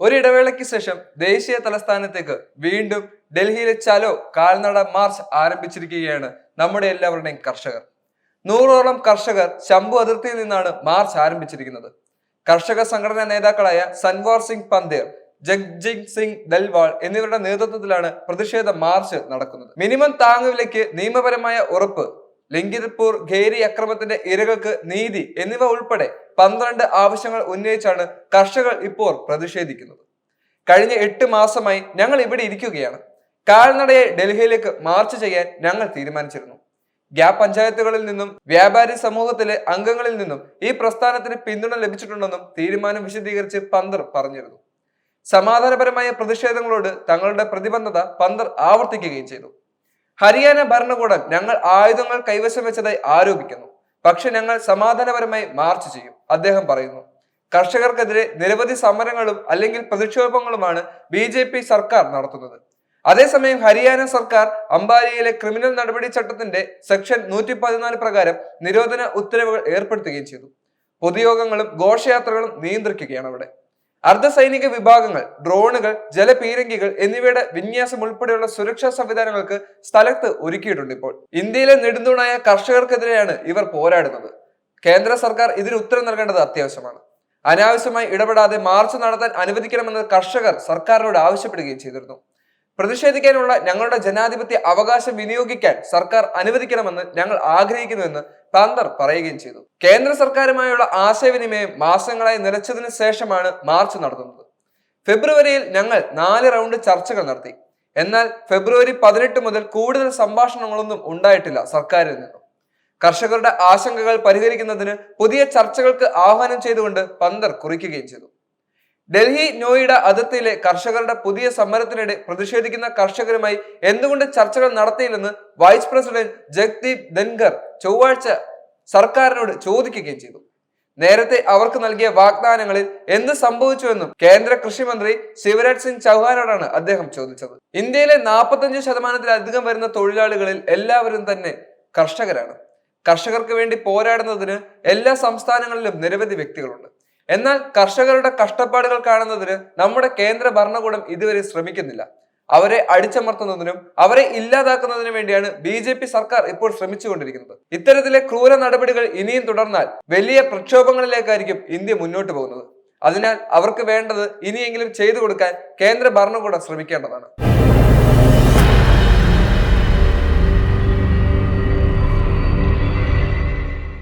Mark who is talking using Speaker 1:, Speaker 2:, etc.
Speaker 1: ഒരിടവേളയ്ക്ക് ശേഷം ദേശീയ തലസ്ഥാനത്തേക്ക് വീണ്ടും ഡൽഹിയിലെ ചലോ കാൽനട മാർച്ച് ആരംഭിച്ചിരിക്കുകയാണ് നമ്മുടെ എല്ലാവരുടെയും കർഷകർ. നൂറോളം കർഷകർ ശംഭു അതിർത്തിയിൽ നിന്നാണ് മാർച്ച് ആരംഭിച്ചിരിക്കുന്നത്. കർഷക സംഘടനാ നേതാക്കളായ സൻവാർ സിംഗ് പന്തേർ ജഗ്ജിങ് സിംഗ് ദൽവാൾ എന്നിവരുടെ നേതൃത്വത്തിലാണ് പ്രതിഷേധ മാർച്ച് നടക്കുന്നത്. മിനിമം താങ്ങുവിലയ്ക്ക് നിയമപരമായ ഉറപ്പ് ലിംഗിത്പൂർ ഖേരി അക്രമത്തിന്റെ ഇരകൾക്ക് നീതി എന്നിവ ഉൾപ്പെടെ പന്ത്രണ്ട് ആവശ്യങ്ങൾ ഉന്നയിച്ചാണ് കർഷകർ ഇപ്പോൾ പ്രതിഷേധിക്കുന്നത്. കഴിഞ്ഞ എട്ട് മാസമായി ഞങ്ങൾ ഇവിടെ ഇരിക്കുകയാണ്. കാൽനടയെ ഡൽഹിയിലേക്ക് മാർച്ച് ചെയ്യാൻ ഞങ്ങൾ തീരുമാനിച്ചിരുന്നു. ഗ്യാപ് പഞ്ചായത്തുകളിൽ നിന്നും വ്യാപാരി സമൂഹത്തിലെ അംഗങ്ങളിൽ നിന്നും ഈ പ്രസ്ഥാനത്തിന് പിന്തുണ ലഭിച്ചിട്ടുണ്ടെന്നും തീരുമാനം വിശദീകരിച്ച് പന്തർ പറഞ്ഞിരുന്നു. സമാധാനപരമായ പ്രതിഷേധങ്ങളോട് തങ്ങളുടെ പ്രതിബദ്ധത പന്തർ ആവർത്തിക്കുകയും ചെയ്തു. ഹരിയാന ഭരണകൂടം ഞങ്ങൾ ആയുധങ്ങൾ കൈവശം വെച്ചതായി ആരോപിക്കുന്നു. പക്ഷെ ഞങ്ങൾ സമാധാനപരമായി മാർച്ച് ചെയ്യും അദ്ദേഹം പറയുന്നു. കർഷകർക്കെതിരെ നിരവധി സമരങ്ങളും അല്ലെങ്കിൽ പ്രതിക്ഷേപങ്ങളുമാണ് ബി ജെ പി സർക്കാർ നടത്തുന്നത്. അതേസമയം ഹരിയാന സർക്കാർ അംബാലിയിലെ ക്രിമിനൽ നടപടി ചട്ടത്തിന്റെ സെക്ഷൻ നൂറ്റി പതിനാല് പ്രകാരം നിരോധന ഉത്തരവുകൾ ഏർപ്പെടുത്തുകയും ചെയ്തു. പൊതുയോഗങ്ങളും ഘോഷയാത്രകളും നിയന്ത്രിക്കുകയാണ് അവിടെ. അർദ്ധസൈനിക വിഭാഗങ്ങൾ ഡ്രോണുകൾ ജലപീരങ്കികൾ എന്നിവയുടെ വിന്യാസം ഉൾപ്പെടെയുള്ള സുരക്ഷാ സംവിധാനങ്ങൾക്ക് സ്ഥലത്ത് ഒരുക്കിയിട്ടുണ്ട് ഇപ്പോൾ. ഇന്ത്യയിലെ നെടുന്തൂണായ കർഷകർക്കെതിരെയാണ് ഇവർ പോരാടുന്നത്. കേന്ദ്ര സർക്കാർ ഇതിന് ഉത്തരം നൽകേണ്ടത് അത്യാവശ്യമാണ്. അനാവശ്യമായി ഇടപെടാതെ മാർച്ച് നടത്താൻ അനുവദിക്കണമെന്ന് കർഷകർ സർക്കാരിനോട് ആവശ്യപ്പെടുകയും ചെയ്തിരുന്നു. പ്രതിഷേധിക്കാനുള്ള ഞങ്ങളുടെ ജനാധിപത്യ അവകാശം വിനിയോഗിക്കാൻ സർക്കാർ അനുവദിക്കണമെന്ന് ഞങ്ങൾ ആഗ്രഹിക്കുന്നുവെന്ന് പാന്തർ പറയുകയും ചെയ്തു. കേന്ദ്ര സർക്കാരുമായുള്ള ആശയവിനിമയം മാസങ്ങളായി നിലച്ചതിന് ശേഷമാണ് മാർച്ച് നടത്തുന്നത് ഫെബ്രുവരിയിൽ ഞങ്ങൾ നാല് റൗണ്ട് ചർച്ചകൾ നടത്തി. എന്നാൽ ഫെബ്രുവരി പതിനെട്ട് മുതൽ കൂടുതൽ സംഭാഷണങ്ങളൊന്നും ഉണ്ടായിട്ടില്ല സർക്കാരിൽ നിന്നും. കർഷകരുടെ ആശങ്കകൾ പരിഹരിക്കുന്നതിന് പുതിയ ചർച്ചകൾക്ക് ആഹ്വാനം ചെയ്തുകൊണ്ട് പന്തർ കുറിക്കുകയും ചെയ്തു. ഡൽഹി നോയിഡ അതിർത്തിയിലെ കർഷകരുടെ പുതിയ സമരത്തിനിടെ പ്രതിഷേധിക്കുന്ന കർഷകരുമായി എന്തുകൊണ്ട് ചർച്ചകൾ നടത്തിയില്ലെന്ന് വൈസ് പ്രസിഡന്റ് ജഗ്ദീപ് ധൻഖർ ചൊവ്വാഴ്ച സർക്കാരിനോട് ചോദിക്കുകയും ചെയ്തു. നേരത്തെ അവർക്ക് നൽകിയ വാഗ്ദാനങ്ങളിൽ എന്ത് സംഭവിച്ചുവെന്നും കേന്ദ്ര കൃഷിമന്ത്രി ശിവരാജ് സിംഗ് ചൗഹാനോടാണ് അദ്ദേഹം ചോദിച്ചത്. ഇന്ത്യയിലെ നാൽപ്പത്തഞ്ച് ശതമാനത്തിലധികം വരുന്ന തൊഴിലാളികളിൽ എല്ലാവരും തന്നെ കർഷകരാണ്. കർഷകർക്ക് വേണ്ടി പോരാടുന്നതിന് എല്ലാ സംസ്ഥാനങ്ങളിലും നിരവധി വ്യക്തികളുണ്ട്. എന്നാൽ കർഷകരുടെ കഷ്ടപ്പാടുകൾ കാണുന്നതിന് നമ്മുടെ കേന്ദ്ര ഭരണകൂടം ഇതുവരെ ശ്രമിക്കുന്നില്ല. അവരെ അടിച്ചമർത്തുന്നതിനും അവരെ ഇല്ലാതാക്കുന്നതിനും വേണ്ടിയാണ് ബി ജെ പി സർക്കാർ ഇപ്പോൾ ശ്രമിച്ചുകൊണ്ടിരിക്കുന്നത്. ഇത്തരത്തിലെ ക്രൂര നടപടികൾ ഇനിയും തുടർന്നാൽ വലിയ പ്രക്ഷോഭങ്ങളിലേക്കായിരിക്കും ഇന്ത്യ മുന്നോട്ട് പോകുന്നത്. അതിനാൽ അവർക്ക് വേണ്ടത് ഇനിയെങ്കിലും ചെയ്തു കൊടുക്കാൻ കേന്ദ്ര ഭരണകൂടം ശ്രമിക്കേണ്ടതാണ്.